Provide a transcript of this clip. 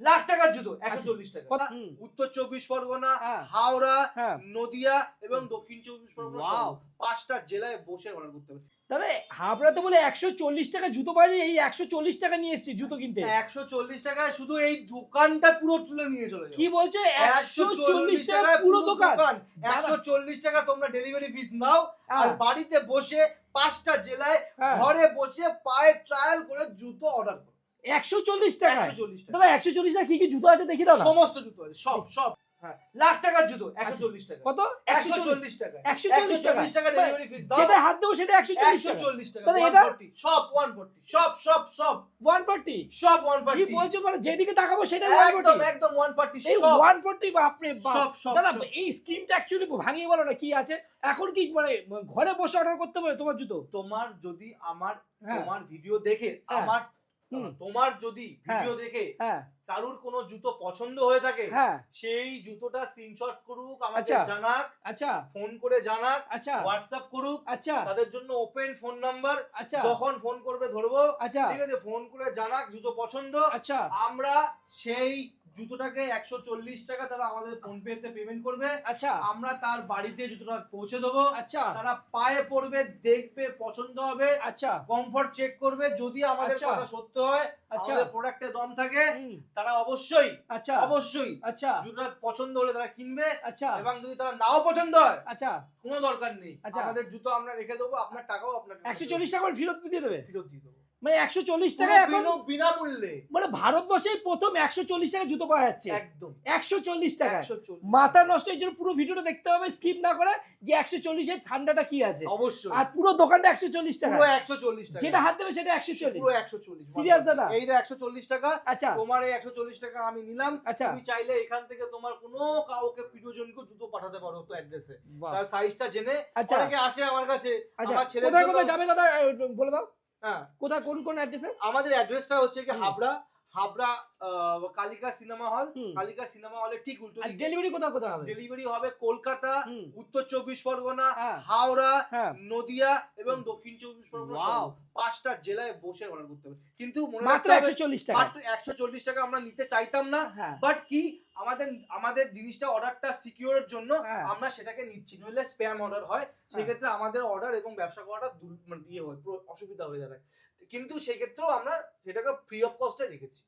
লাখ টাকার জুতো একশো চল্লিশ টাকা। উত্তর চব্বিশ পরগনা হ্যাঁ। হাওড়া হ্যাঁ। নদিয়া এবং দক্ষিণ চব্বিশ পরগনা পাঁচটা জেলায় বসে অর্ডার করতে হবে দাদা হাবড়াতে বলে একশো চল্লিশ টাকা জুতো পাওয়া যায় এই একশো চল্লিশ টাকা নিয়ে এসেছি জুতো কিনতে। একশো চল্লিশ টাকায় শুধু এই দোকানটা পুরো তুলে নিয়ে চলে কি বলছো? একশো চল্লিশ টাকা টাকায় পুরো দোকান। একশো চল্লিশ টাকা তোমরা ডেলিভারি ফিস নাও আর হ্যাঁ, বাড়িতে বসে পাঁচটা জেলায় হ্যাঁ। ঘরে বসে পায়ে ট্রায়াল করে জুতো অর্ডার করো। একশো চল্লিশ টাকা একশো চল্লিশ টাকা দাদা একশো চল্লিশ টাকা কি কি জুতো আছে দেখি দাদা সমস্ত জুতো আছে সব সব হ্যাঁ লাখ টাকার জুতো একশো চল্লিশ টাকা কত একশো চল্লিশ টাকা একশো একশো চল্লিশ টাকা টাকা ডেলিভারি ফিস যেটা হাত দেবো সেটা একশো চল্লিশ টাকা চল্লিশ টাকা দাদা, 140 এটা? সব ওয়ান ফোর্টি সব সব সব ওয়ান ফোর্টি সব ওয়ান কি বলছো মানে যেদিকে তাকাবো ওয়ান একদম একদম ওয়ান এই ওয়ান ফোর্টি বাপরে বাপ সব সব দাদা সব। এই স্কিমটা অ্যাকচুয়ালি ভাঙিয়ে বলো না কি আছে এখন কি মানে ঘরে বসে অর্ডার করতে পারে তোমার জুতো তোমার যদি আমার হ্যাঁ তোমার ভিডিও দেখে হ্যাঁ। আমার। তোমার যদি ভিডিও দেখে হ্যাঁ। কারুর কোন জুতো পছন্দ হয়ে থাকে হ্যাঁ। সেই জুতোটা স্ক্রিনশট করুক আমাকে আচ্ছা। জানাক আচ্ছা। ফোন করে জানাক আচ্ছা। হোয়াটসঅ্যাপ করুক আচ্ছা। তাদের জন্য ওপেন ফোন নাম্বার আচ্ছা। যখন ফোন করবে ধরবো আচ্ছা। ঠিক আছে ফোন করে জানাক জুতো পছন্দ আচ্ছা। আমরা সেই জুতোটাকে একশো চল্লিশ টাকা তারা আমাদের ফোন পে তে পেমেন্ট করবে। আচ্ছা। আমরা তার বাড়িতে জুতোটা পৌঁছে দেবো। আচ্ছা। তারা পায়ে পড়বে দেখবে পছন্দ হবে। আচ্ছা। কমফর্ট চেক করবে যদি আমাদের আচ্ছা। কথা সত্য হয় আচ্ছা। প্রোডাক্টে দম থাকে তারা অবশ্যই আচ্ছা। অবশ্যই আচ্ছা। জুতোটা পছন্দ হলে তারা কিনবে আচ্ছা। এবং যদি তারা নাও পছন্দ হয় আচ্ছা। কোনো দরকার নেই। আচ্ছা। আমাদের জুতো আমরা রেখে দেবো আপনার টাকাও আপনাকে একশো চল্লিশ টাকা ফেরত দিয়ে দেবে? ফেরত দিয়ে দেবো। মানে একশো চল্লিশ টাকা এখন বিনা- বিনামূল্যে। মানে ভারতবর্ষে প্রথম একশো চল্লিশ টাকা জুতো পাওয়া যাচ্ছে। একদম। একশো চল্লিশ টাকা মাথা নষ্ট এই জন্য পুরো ভিডিওটা দেখতে হবে স্কিপ না করে যে একশো চল্লিশের ঠান্ডাটা কি আছে। অবশ্যই। আর পুরো দোকানটা একশো চল্লিশ টাকা একশো চল্লিশ টাকা যেটা হাত দেবে সেটা একশো চল্লিশ। পুরো একশো চল্লিশ। Serious দাদা? এইটা একশো চল্লিশ টাকা আচ্ছা। তোমার এই একশো চল্লিশ টাকা আমি নিলাম। আচ্ছা। তুমি চাইলে এখান থেকে তোমার কোনো কাউকে প্রিয়জনকে জুতো পাঠাতে পারো তো অ্যাড্রেসে। তার সাইজটা জেনে আচ্ছা। অনেকে আসে আমার কাছে। আচ্ছা। আমার ছেলের কোথায় কোথায় যাবে দাদা? বলে দাও। হ্যাঁ। কোথায় কোন কোন অ্যাড্রেসে আমাদের অ্যাড্রেসটা হচ্ছে কি Habra Habra Kalika cinema hall Kalika cinema হলের ঠিক উল্টো ডেলিভারি কোথায় কোথায় হবে? ডেলিভারি হবে কলকাতা উত্তর চব্বিশ পরগনা হ্যাঁ। হাওড়া হ্যাঁ। নদিয়া এবং দক্ষিণ চব্বিশ পরগনা পাঁচটা জেলায় বসে অর্ডার করতে হবে। কিন্তু মাত্র একশো চল্লিশ টাকা মাত্র একশো চল্লিশ টাকা আমরা নিতে চাইতাম না। বাট কি আমাদের আমাদের জিনিসটা অর্ডারটা সিকিউরের জন্য হ্যাঁ। আমরা সেটাকে নিচ্ছি। নইলে স্প্যাম অর্ডার হয়। সেক্ষেত্রে আমাদের অর্ডার এবং ব্যবসা করাটা মানে ইয়ে হয় অসুবিধা হয়ে যাবে কিন্তু সেক্ষেত্রেও আমরা সেটাকে ফ্রি অফ কস্টে রেখেছি।